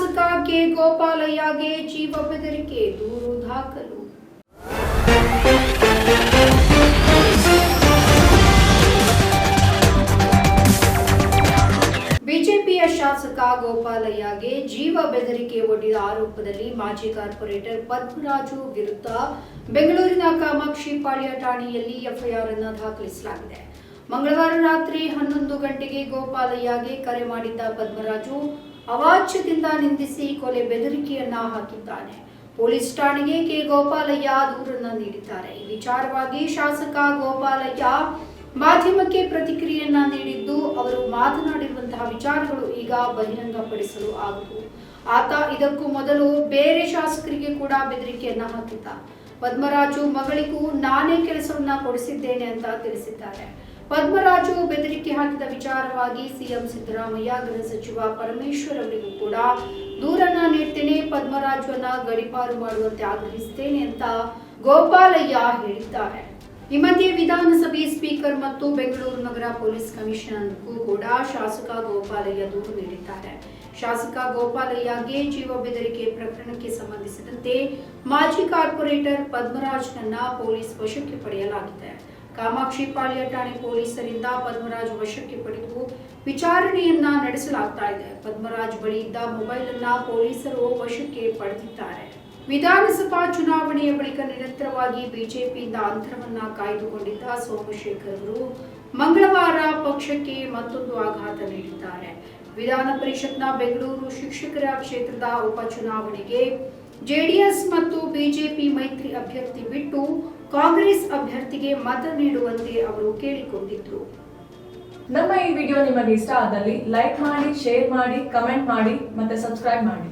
ಶಾಸಕ ಗೋಪಾಲಯ್ಯಗೆ ಜೀವ ಬೆದರಿಕೆ ದೂರು ದಾಖಲು. ಬಿಜೆಪಿಯ ಶಾಸಕ ಗೋಪಾಲಯ್ಯಗೆ ಜೀವ ಬೆದರಿಕೆ ಒಡ್ಡಿದ ಆರೋಪದಲ್ಲಿ ಮಾಜಿ ಕಾರ್ಪೊರೇಟರ್ ಪದ್ಮರಾಜು ವಿರುದ್ಧ ಬೆಂಗಳೂರಿನ ಕಾಮಾಕ್ಷಿ ಪಾಳ್ಯ ಠಾಣೆಯಲ್ಲಿ ಎಫ್ಐಆರ್ ಅನ್ನು ದಾಖಲಿಸಲಾಗಿದೆ. ಮಂಗಳವಾರ ರಾತ್ರಿ ಹನ್ನೊಂದು ಗಂಟೆಗೆ ಗೋಪಾಲಯ್ಯಗೆ ಕರೆ ಮಾಡಿದ್ದ ಪದ್ಮರಾಜು ಅವಾಚ್ಯದಿಂದ ನಿಂದಿಸಿ ಕೊಲೆ ಬೆದರಿಕೆಯನ್ನ ಹಾಕಿದ್ದಾನೆ. ಪೊಲೀಸ್ ಠಾಣೆಗೆ ಕೆ ಗೋಪಾಲಯ್ಯ ದೂರನ್ನ ನೀಡಿದ್ದಾರೆ. ಈ ವಿಚಾರವಾಗಿ ಶಾಸಕ ಗೋಪಾಲಯ್ಯ ಮಾಧ್ಯಮಕ್ಕೆ ಪ್ರತಿಕ್ರಿಯೆಯನ್ನ ನೀಡಿದ್ದು, ಅವರು ಮಾತನಾಡಿರುವಂತಹ ವಿಚಾರಗಳು ಈಗ ಬಹಿರಂಗಪಡಿಸಲು ಆಗದು ಆತ ಇದಕ್ಕೂ ಮೊದಲು ಬೇರೆ ಶಾಸಕರಿಗೆ ಕೂಡ ಬೆದರಿಕೆಯನ್ನ ಹಾಕಿದ್ದ. ಪದ್ಮರಾಜು ಮಗಳಿಗೂ ನಾನೇ ಕೆಲಸವನ್ನ ಕೊಡಿಸಿದ್ದೇನೆ ಅಂತ ತಿಳಿಸಿದ್ದಾರೆ. ಪದ್ಮರಾಜು ಬೆದರಿಕೆ ಹಾಕಿದ ವಿಚಾರವಾಗಿ ಸಿಎಂ ಸಿದ್ದರಾಮಯ್ಯ ಗೃಹ ಸಚಿವ ಪರಮೇಶ್ವರ್ ಅವರಿಗೂ ಕೂಡ ದೂರನ್ನ ನೀಡ್ತೇನೆ, ಪದ್ಮರಾಜುವನ್ನ ಗಡಿಪಾರು ಮಾಡುವಂತೆ ಆಗ್ರಹಿಸ್ತೇನೆ ಅಂತ ಗೋಪಾಲಯ್ಯ ಹೇಳಿದ್ದಾರೆ. ಈ ಮಧ್ಯೆ ವಿಧಾನಸಭೆ ಸ್ಪೀಕರ್ ಮತ್ತು ಬೆಂಗಳೂರು ನಗರ ಪೊಲೀಸ್ ಕಮಿಷನರ್ಗೂ ಕೂಡ ಶಾಸಕ ಗೋಪಾಲಯ್ಯ ದೂರು ನೀಡಿದ್ದಾರೆ. ಶಾಸಕ ಗೋಪಾಲಯ್ಯಗೆ ಜೀವ ಬೆದರಿಕೆ ಪ್ರಕರಣಕ್ಕೆ ಸಂಬಂಧಿಸಿದಂತೆ ಮಾಜಿ ಕಾರ್ಪೊರೇಟರ್ ಪದ್ಮರಾಜ್ನನ್ನ ಪೊಲೀಸ್ ವಶಕ್ಕೆ ಪಡೆಯಲಾಗಿದೆ. ಕಾಮಾಕ್ಷಿ ಪಾಳ್ಯ ಠಾಣೆ ಪೊಲೀಸರಿಂದ ಪದ್ಮರಾಜ್ ವಶಕ್ಕೆ ಪಡೆದು ವಿಚಾರಣೆಯನ್ನ ನಡೆಸಲಾಗ್ತಾ ಇದೆ. ಪದ್ಮರಾಜ್ ಬಳಿ ಇದ್ದ ಮೊಬೈಲ್ ಅನ್ನ ಪೊಲೀಸರು ವಶಕ್ಕೆ ಪಡೆದಿದ್ದಾರೆ. ವಿಧಾನಸಭಾ ಚುನಾವಣೆಯ ಬಳಿಕ ನಿರಂತರವಾಗಿ ಬಿಜೆಪಿಯಿಂದ ಅಂತರವನ್ನ ಕಾಯ್ದುಕೊಂಡಿದ್ದ ಸೋಮಶೇಖರ್ ಅವರು ಮಂಗಳವಾರ ಪಕ್ಷಕ್ಕೆ ಮತ್ತೊಂದು ಆಘಾತ ನೀಡಿದ್ದಾರೆ. ವಿಧಾನ ಪರಿಷತ್ನ ಬೆಂಗಳೂರು ಶಿಕ್ಷಕರ ಕ್ಷೇತ್ರದ ಉಪಚುನಾವಣೆಗೆ ಜೆಡಿಎಸ್ ಮತ್ತು ಬಿಜೆಪಿ ಮೈತ್ರಿ ಅಭ್ಯರ್ಥಿ ಬಿಟ್ಟು ಕಾಂಗ್ರೆಸ್ ಅಭ್ಯರ್ಥಿಗೆ ಮತ ನೀಡುವಂತೆ ಅವರು ಕೇಳಿಕೊಂಡಿದ್ರು. ನಮ್ಮ ಈ ವಿಡಿಯೋ ನಿಮಗೆ ಇಷ್ಟ ಆದಲ್ಲಿ ಲೈಕ್ ಮಾಡಿ, ಶೇರ್ ಮಾಡಿ, ಕಮೆಂಟ್ ಮಾಡಿ ಮತ್ತೆ ಸಬ್ಸ್ಕ್ರೈಬ್ ಮಾಡಿ.